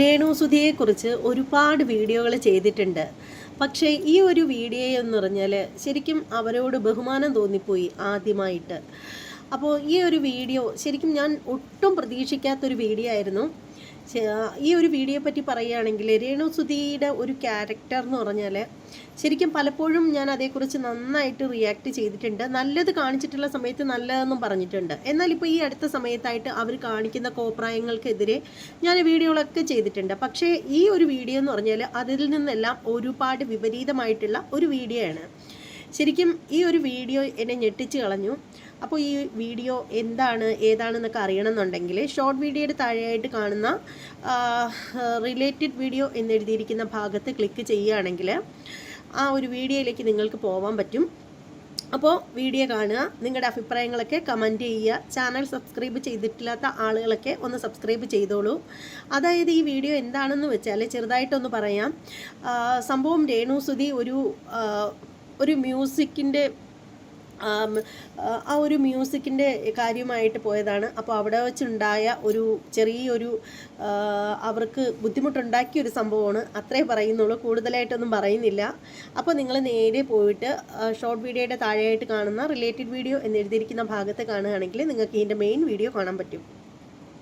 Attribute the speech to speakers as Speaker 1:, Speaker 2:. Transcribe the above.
Speaker 1: രേണുസുതിയെക്കുറിച്ച് ഒരുപാട് വീഡിയോകൾ ചെയ്തിട്ടുണ്ട്. പക്ഷേ ഈ ഒരു വീഡിയോ എന്ന് പറഞ്ഞാൽ ശരിക്കും അവരോട് ബഹുമാനം തോന്നിപ്പോയി ആദ്യമായിട്ട്. അപ്പോൾ ഈ ഒരു വീഡിയോ ശരിക്കും ഞാൻ ഒട്ടും പ്രതീക്ഷിക്കാത്തൊരു വീഡിയോ ആയിരുന്നു. ഈ ഒരു വീഡിയോ പറ്റി പറയുകയാണെങ്കിൽ രേണുസുതിയുടെ ഒരു ക്യാരക്ടർ എന്ന് പറഞ്ഞാൽ ശരിക്കും പലപ്പോഴും ഞാൻ അതേക്കുറിച്ച് നന്നായിട്ട് റിയാക്ട് ചെയ്തിട്ടുണ്ട്. നല്ലത് കാണിച്ചിട്ടുള്ള സമയത്ത് നല്ലതെന്നും പറഞ്ഞിട്ടുണ്ട്. എന്നാൽ ഇപ്പോൾ ഈ അടുത്ത സമയത്തായിട്ട് അവർ കാണിക്കുന്ന കോപ്രായങ്ങൾക്കെതിരെ ഞാൻ വീഡിയോകളൊക്കെ ചെയ്തിട്ടുണ്ട്. പക്ഷേ ഈ ഒരു വീഡിയോ എന്ന് പറഞ്ഞാൽ അതിൽ നിന്നെല്ലാം ഒരുപാട് വിപരീതമായിട്ടുള്ള ഒരു വീഡിയോ ആണ് ശരിക്കും ഈ ഒരു വീഡിയോ എന്നെ ഞെട്ടിച്ച് കളഞ്ഞു. അപ്പോൾ ഈ വീഡിയോ എന്താണ് ഏതാണെന്നൊക്കെ അറിയണമെന്നുണ്ടെങ്കിൽ ഷോർട്ട് വീഡിയോയുടെ താഴെയായിട്ട് കാണുന്ന റിലേറ്റഡ് വീഡിയോ എന്നെഴുതിയിരിക്കുന്ന ഭാഗത്ത് ക്ലിക്ക് ചെയ്യുകയാണെങ്കിൽ ആ ഒരു വീഡിയോയിലേക്ക് നിങ്ങൾക്ക് പോകാൻ പറ്റും. അപ്പോൾ വീഡിയോ കാണുക നിങ്ങളുടെ അഭിപ്രായങ്ങളൊക്കെ കമന്റ് ചെയ്യുക ചാനൽ സബ്സ്ക്രൈബ് ചെയ്തിട്ടില്ലാത്ത ആളുകളൊക്കെ ഒന്ന് സബ്സ്ക്രൈബ് ചെയ്തോളൂ. അതായത് ഈ വീഡിയോ എന്താണെന്ന് വെച്ചാൽ ചെറുതായിട്ടൊന്ന് പറയാം. സംഭവം രേണു സുധി ഒരു ഒരു മ്യൂസിക്കിന്റെ ആ ഒരു മ്യൂസിക്കിന്റെ കാര്യമായിട്ട് പോയതാണ്. അപ്പോൾ അവിടെ വെച്ചുണ്ടായ ഒരു ചെറിയൊരു അവർക്ക് ബുദ്ധിമുട്ടുണ്ടാക്കിയ ഒരു സംഭവമാണ്. അത്രേ പറയുന്നുള്ളൂ. കൂടുതലായിട്ടൊന്നും പറയുന്നില്ല. അപ്പോൾ നിങ്ങൾ നേരെ പോയിട്ട് ഷോർട്ട് വീഡിയോയുടെ താഴെയായിട്ട് കാണുന്ന റിലേറ്റഡ് വീഡിയോ എന്നെഴുതിയിരിക്കുന്ന ഭാഗത്ത് കാണുകയാണെങ്കിൽ നിങ്ങൾക്ക് ഇതിന്റെ മെയിൻ വീഡിയോ കാണാൻ പറ്റും.